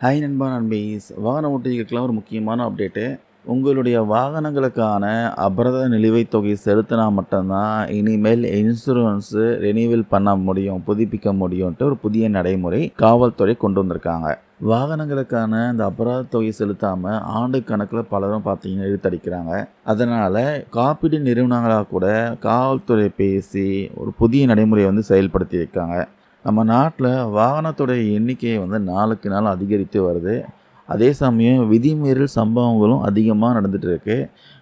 Hi நண்பா நண்பீஸ் வாகன ஓட்டிகளுக்கெல்லாம் ஒரு முக்கியமான அப்டேட்டு உங்களுடைய வாகனங்களுக்கான அபராத நிலுவைத் தொகை செலுத்தினா மட்டும்தான் இனிமேல் இன்சூரன்ஸு ரெனியூவல் பண்ண முடியும் புதுப்பிக்க முடியும்ட்டு ஒரு புதிய நடைமுறை காவல்துறை கொண்டு வந்திருக்காங்க. வாகனங்களுக்கான இந்த அபராத தொகை செலுத்தாமல் ஆண்டு கணக்கில் பலரும் பார்த்தீங்கன்னா இழுத்தடிக்கிறாங்க. அதனால் காப்பீடு நிறுவனங்களாக கூட காவல்துறை பேசி ஒரு புதிய நடைமுறையை வந்து செயல்படுத்தியிருக்காங்க நம்ம நாட்டில் வாகனத்துடைய எண்ணிக்கையை வந்து நாளுக்கு நாள் அதிகரித்து வருது. அதே சமயம் விதிமீறல் சம்பவங்களும் அதிகமாக நடந்துகிட்டு இருக்கு.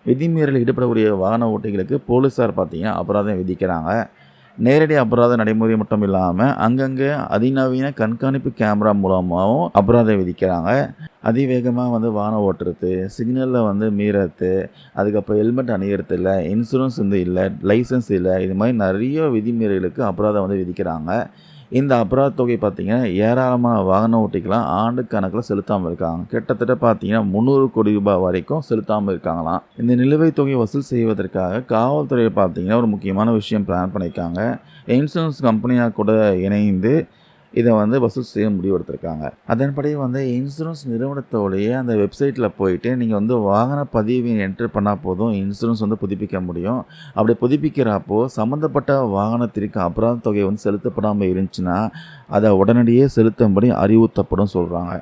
விதிமீறல் ஈடுபடக்கூடிய வாகன ஓட்டிகளுக்கு போலீஸார் பார்த்தீங்கன்னா அபராதம் விதிக்கிறாங்க. நேரடி அபராத நடைமுறை மட்டும் இல்லாமல் அங்கங்கே அதிநவீன கண்காணிப்பு கேமரா மூலமாகவும் அபராதம் விதிக்கிறாங்க. அதிவேகமாக வந்து வாகனம் ஓட்டுறது சிக்னலில் வந்து மீறது அதுக்கப்புறம் ஹெல்மெட் அணியறது இல்லை இன்சூரன்ஸ் வந்து இல்லை லைசன்ஸ் இல்லை இது மாதிரி நிறைய விதிமீறலுக்கு அபராதம் வந்து விதிக்கிறாங்க. இந்த அபராத தொகை பார்த்திங்கன்னா ஏராளமான வாகன ஓட்டிகளாம் ஆண்டு கணக்கில் செலுத்தாமல் இருக்காங்க. கிட்டத்தட்ட பார்த்தீங்கன்னா முந்நூறு கோடி ரூபாய் வரைக்கும் செலுத்தாமல் இருக்காங்களாம். இந்த நிலுவைத் தொகையை வசூல் செய்வதற்காக காவல்துறையை பார்த்தீங்கன்னா ஒரு முக்கியமான விஷயம் பிளான் பண்ணியிருக்காங்க. இன்சூரன்ஸ் கம்பெனியாக கூட இணைந்து இதை வந்து வசூல் செய்ய முடிவெடுத்திருக்காங்க. அதன்படி வந்து இன்சூரன்ஸ் நிறுவனத்தோடைய அந்த வெப்சைட்டில் போயிட்டு நீங்கள் வந்து வாகன பதிவு என்ட்ரு பண்ணால் போதும் இன்சூரன்ஸ் வந்து புதுப்பிக்க முடியும். அப்படி புதுப்பிக்கிறப்போ சம்மந்தப்பட்ட வாகனத்திற்கு அபராத தொகை வந்து செலுத்தப்படாமல் இருந்துச்சுன்னா அதை உடனடியே செலுத்தும்படி அறிவுறுத்தப்படும் சொல்கிறாங்க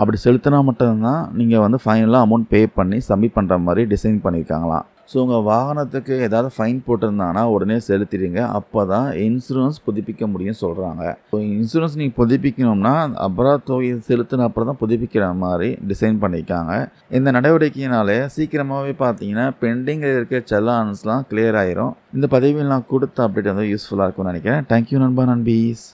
அப்படி செலுத்தினா மட்டும்தான் நீங்கள் வந்து ஃபைனலாக அமௌண்ட் பே பண்ணி சப்மிட் பண்ணுற மாதிரி டிசைன் பண்ணியிருக்காங்களாம் ஸோ உங்கள் வாகனத்துக்கு ஏதாவது ஃபைன் போட்டிருந்தாங்கன்னா உடனே செலுத்திடுங்க. அப்போ தான் இன்சூரன்ஸ் புதுப்பிக்க முடியும் சொல்கிறாங்க ஸோ இன்சூரன்ஸ் நீங்கள் புதுப்பிக்கணும்னா அபராத தொகை செலுத்தின அப்புறம் தான் புதுப்பிக்கிற மாதிரி டிசைன் பண்ணியிருக்காங்க. இந்த நடவடிக்கையினாலே சீக்கிரமாகவே பார்த்தீங்கன்னா பெண்டிங்கில் இருக்க செல்லான்ஸ்லாம் கிளியர் ஆயிரும். இந்த பதிவில் நான் கொடுத்த அப்டேட் வந்து யூஸ்ஃபுல்லாக இருக்கும்னு நினைக்கிறேன். தேங்க்யூ நண்பா நண்பீஸ்.